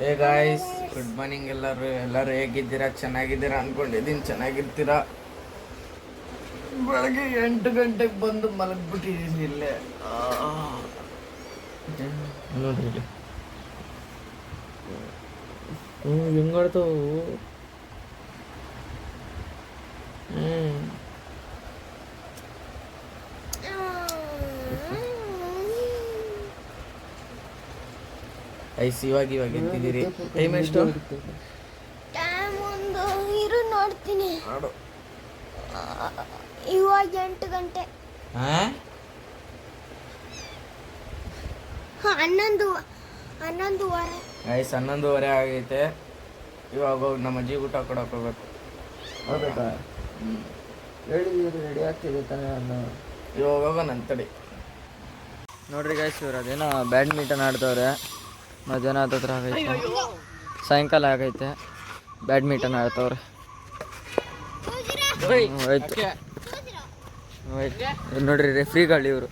Hey guys good morning ಎಲ್ಲರೂ. ಎಲ್ಲರೂ ಹೇಗಿದ್ದೀರಾ? ಚೆನ್ನಾಗಿದ್ದೀರಾ ಅನ್ಕೊಂಡಿದ್ದೀನಿ. ಚೆನ್ನಾಗಿರ್ತೀರಾ? ಬೆಳಗ್ಗೆ ಎಂಟು ಗಂಟೆಗೆ ಬಂದು ಮಲಗ್ಬಿಟ್ಟಿದ್ದೀನಿ ಇಲ್ಲೇ. ಆ. ನೋಡ್ರಿ ಇಲ್ಲಿ. ಹ್ಞೂ ಹೆಂಗಾಡ್ತಾವು ಹ್ಞೂ ಐಸ್ ಇವಾಗ ಇವಾಗ ಎದ್ದಿದ್ದೀರಿ. ಟೈಮ್ ಎಷ್ಟು? ಟೈಮ್ ಒಂದು ಇರು ನೋಡ್ತೀನಿ. ಆಡು ಇವಾಗ ಎಂಟು ಗಂಟೆ. ಹನ್ನೊಂದು ಹನ್ನೊಂದುವರೆ. ಐಸ್ ಹನ್ನೊಂದುವರೆ ಆಗೈತೆ. ಇವಾಗ ಹೋಗಿ ನಮ್ಮ ಅಜ್ಜಿ ಊಟ ಕೊಡಕ್ಕೆ ಹೋಗ್ಬೇಕು ಹೌದಾ? ರೆಡಿ ಆಗ್ತಿದೆ ತಾನೇ ಇವಾಗ ಹೋಗೋ ನನ್ನ ತಡಿ. ನೋಡ್ರಿ ಗಾಯ್ಸ್ ಇವ್ರು ಅದೇನೋ ಬ್ಯಾಡ್ಮಿಂಟನ್ ಆಡ್ತವ್ರೆ. ಮಧ್ಯಾಹ್ನ ಹತ್ರ ಆಗೈತೆ. ಸಾಯಂಕಾಲ ಆಗೈತೆ. ಬ್ಯಾಡ್ಮಿಂಟನ್ ಆಡ್ತವ್ರೆ. ಆಯ್ತು ನೋಡ್ರಿ ರೆಫ್ರಿಗಳು ಇವರು.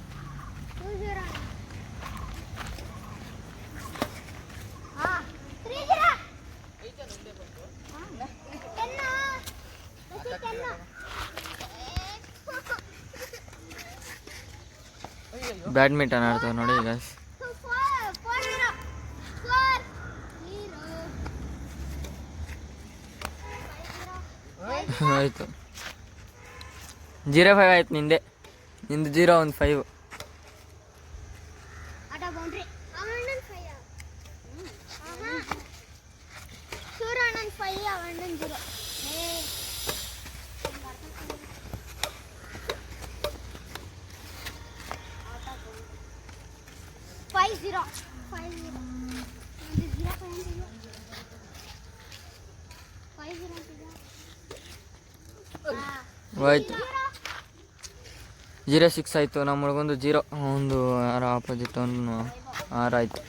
ಬ್ಯಾಡ್ಮಿಂಟನ್ ಆಡ್ತಾವ ನೋಡಿ ಗಾಯ್ಸ್ ಆಯಿತು. ಜೀರೋ ಫೈವ್ ಆಯ್ತು ನಿಂದೆ. ನಿಂದು ಜೀರೋ ಒಂದು ಫೈವ್. ಆಟ ಬೌಂಡ್ರಿ ಅವಣ್ಣನ್ ಫೈ ಸೂರಣ್ಣನ್ ಫೈ ಅವಣ್ಣನ್ zero five zero five zero zero ಆಯ್ತು. ಜೀರೋ ಸಿಕ್ಸ್ ಆಯಿತು ನಮ್ಮ ಹುಡುಗೊಂದು ಜೀರೋ ಒಂದು ಯಾರೋ ಆಪೋಸಿಟ್ ಒಂದು ಆರು ಆಯಿತು.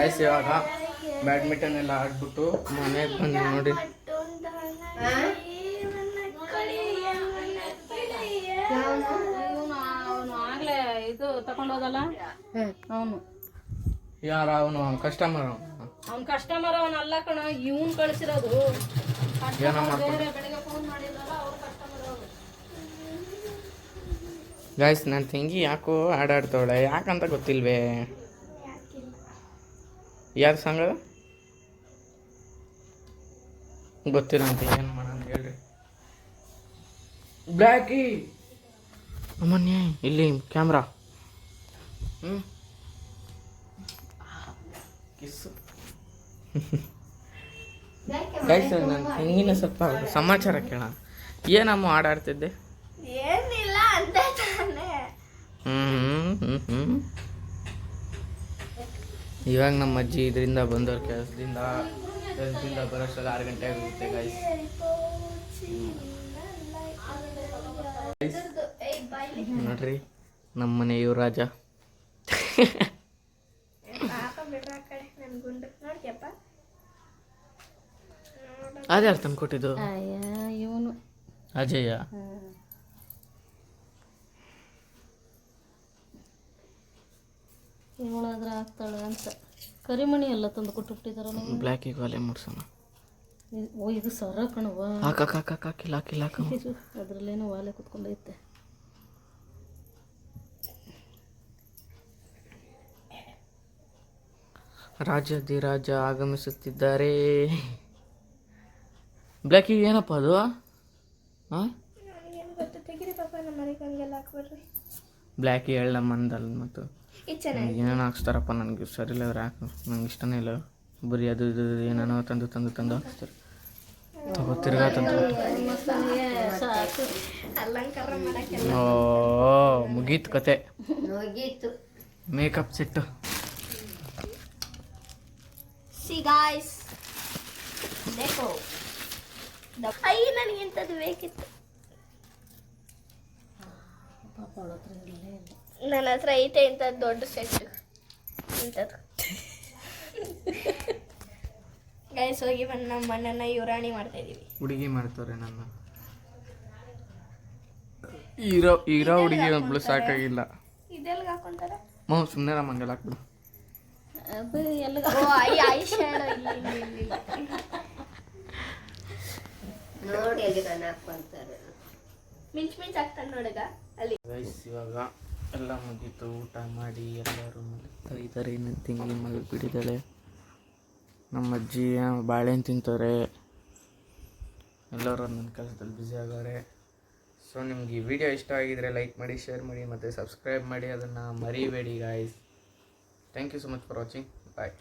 ಐಸ್ ಇವಾಗ ಬ್ಯಾಡ್ಮಿಂಟನ್ ಎಲ್ಲ ಆಡ್ಬಿಟ್ಟು ಮನೆಗೆ ಬಂದು ನೋಡಿ. ಅವನು ಇದು ತಕೊಂಡೋದಲ್ಲ ಅವನು? ಯಾರು ಅವನು ಕಸ್ಟಮರ್ ಅವನು. ಕಸ್ಟಮರ್ ಅವನಲ್ಲ ಕಣ ಇವನ್ ಕಳಿಸಿರೋದು ಗಾಯ್ಸ್ ನನ್ನ ತಂಗಿ ಯಾಕೋ ಆಡಾಡ್ತಾವಳೆ ಯಾಕಂತ ಗೊತ್ತಿಲ್ವೇ? ಯಾರು ಸಂಘ ಗೊತ್ತಿಲ್ಲ ಅಂತ ಏನು ಮಾಡೋಣ ಹೇಳ್ರಿ ಬ್ಲ್ಯಾಕಿ ಅಮ್ಮನ್ಯೇ ಇಲ್ಲಿ ಕ್ಯಾಮ್ರಾ. ಹ್ಞೂ ಕಿಸ್ಸು. ಗೈಸ್ ನನ್ನ ತಂಗಿನ ಸ್ವಲ್ಪ ಸಮಾಚಾರ ಕೇಳ ಏನಮ್ಮ ಆಡಾಡ್ತಿದ್ದೆ ಏನಿಲ್ಲ ಅಂತ ಹ್ಞೂ ಹ್ಮ್ ಹ್ಮ್ ಹ್ಮ್. ಇವಾಗ ನಮ್ಮ ಅಜ್ಜಿ ಇದರಿಂದ ಬಂದವ್ರ ಕೆಲಸದಿಂದ ಕೆಲಸದಿಂದ ಬರೋಷ್ಟರಲ್ಲಿ ಆರು ಗಂಟೆ ಆಗುತ್ತೆ ಗಾಯ್ಸ್ ನೋಡ್ರಿ ನಮ್ಮ ಮನೆ ಯುವರಾಜ ಅದ್ಯಾರು ತಂದು ಕೊಟ್ಟಿದ್ದು ಇವನು. ಅಜಯ್ಯ. ಇವಳಾದ್ರೆ ಆಗ್ತಾಳೆ ಅಂತ. ಕರಿಮಣಿ ಎಲ್ಲ ತಂದು ಕೊಟ್ಟು ಬಿಟ್ಟಿದಾರ ಬ್ಲ್ಯಾಕಿಗೆ ಒಲೆ ಮುಡ್ಸೋಣ. ಓ ಇದು ಸರ ಕಣವ ಹಾಕ ಹಾಕ ಹಾಕ ಹಾಕಿಲ್ಲ ಹಾಕಿಲ್ಲ ಹಾಕ ಅದ್ರಲ್ಲೇನೋ ವಾಲೆ ಕುತ್ಕೊಂಡೈತೆ. ರಾಜಾಧಿರಾಜ ಆಗಮಿಸುತ್ತಿದ್ದಾರೆ. ಬ್ಲ್ಯಾಕಿ ಏನಪ್ಪ ಅದು? ಹಾಂ ಬ್ಲ್ಯಾಕಿ ಹೇಳ ಮಂದಲ್ ಮತ್ತು ಏನೇನು ಹಾಕ್ಸ್ತಾರಪ್ಪ ನನಗೆ ಸರಿಲ್ಲ ಅವ್ರು ಹಾಕು ನಂಗೆ ಇಷ್ಟನೇ ಇಲ್ಲ. ಬರೀ ಅದು ಇದು ಏನೇನೋ ತಂದು ತಂದು ತಂದು ಹಾಕ್ಸ್ತಾರೆ. ತಗೋ ತಿರ್ಗಾ ತಂದು ಸಾಕು ಓ ಮುಗೀತು ಕತೆ. ಹೋಗಿತ್ತು ಮೇಕಪ್ ಸೆಟ್ಟು. ಸಿ ಗಾಯ್ಸ್ देखो ಅಯ್ಯ ನನಗೆ ಇಂಥದ್ದು ಬೇಕಿತ್ತು. ಪಾಪ ಅವಳ ಹತ್ರ ಇಲ್ಲೇ ಇಲ್ಲ. ನನ್ನ ಹತ್ರ ಐತೆ ಇಂಥ ದೊಡ್ಡ ಸೆಟ್ ಇಂಥದ್ದು. ಗೈಸ್ ಹೋಗಿ ಬಂದು ನಮ್ಮ ಅಣ್ಣನ ಯುರಾಣಿ ಮಾಡ್ತಾ ಇದೀವಿ. ಹುಡುಗಿ ಮಾಡ್ತಾರೆ ನನ್ನ. ಇರೋ ಇರೋ ಹುಡುಗಿ ಒಬ್ಳು ಸಾಕಾಗಿಲ್ಲ. ಇದೆಲ್ಲ ಹಾಕೊಂತಾರ ಮೋ ಸುಮ್ಮನೆ ನಮ್ಮ ಹಂಗೆಲ್ಲ ಹಾಕ್ಬಿಡು. ಅದು ಎಲ್ಲ ಓ ಐ ಐ ಶ್ಯಾಡೋ ಇಲ್ಲಿ ಇಲ್ಲಿ. ನೋಡಿ ಅಲ್ಲಿ ನಾನು ಮಿಂಚ್ ಮಿಂಚ್ ಆಗ್ತಾನೆ ನೋಡಗ ಅಲ್ಲಿ. ಇವಾಗ ಎಲ್ಲ ಮುಗೀತು, ಊಟ ಮಾಡಿ ಎಲ್ಲರೂ ಮಲಗ್ತಾ ಇದ್ದಾರೆ. ಇನ್ನು ಮಗು ಮಲಗಿಬಿಟ್ಟಿದ್ದಾಳೆ ನಮ್ಮ ಅಜ್ಜಿ ಬಾಳೆಹಣ್ಣು ತಿಂತಾರೆ ಎಲ್ಲರೂ ನನ್ನ ಕೆಲಸದಲ್ಲಿ ಬ್ಯುಸಿ ಆಗವ್ರೆ. ಸೊ ನಿಮ್ಗೆ ಈ ವಿಡಿಯೋ ಇಷ್ಟ ಆಗಿದರೆ ಲೈಕ್ ಮಾಡಿ ಶೇರ್ ಮಾಡಿ ಮತ್ತು ಸಬ್ಸ್ಕ್ರೈಬ್ ಮಾಡಿ. ಅದನ್ನು ಮರಿಬೇಡಿ guys thank you so much for watching bye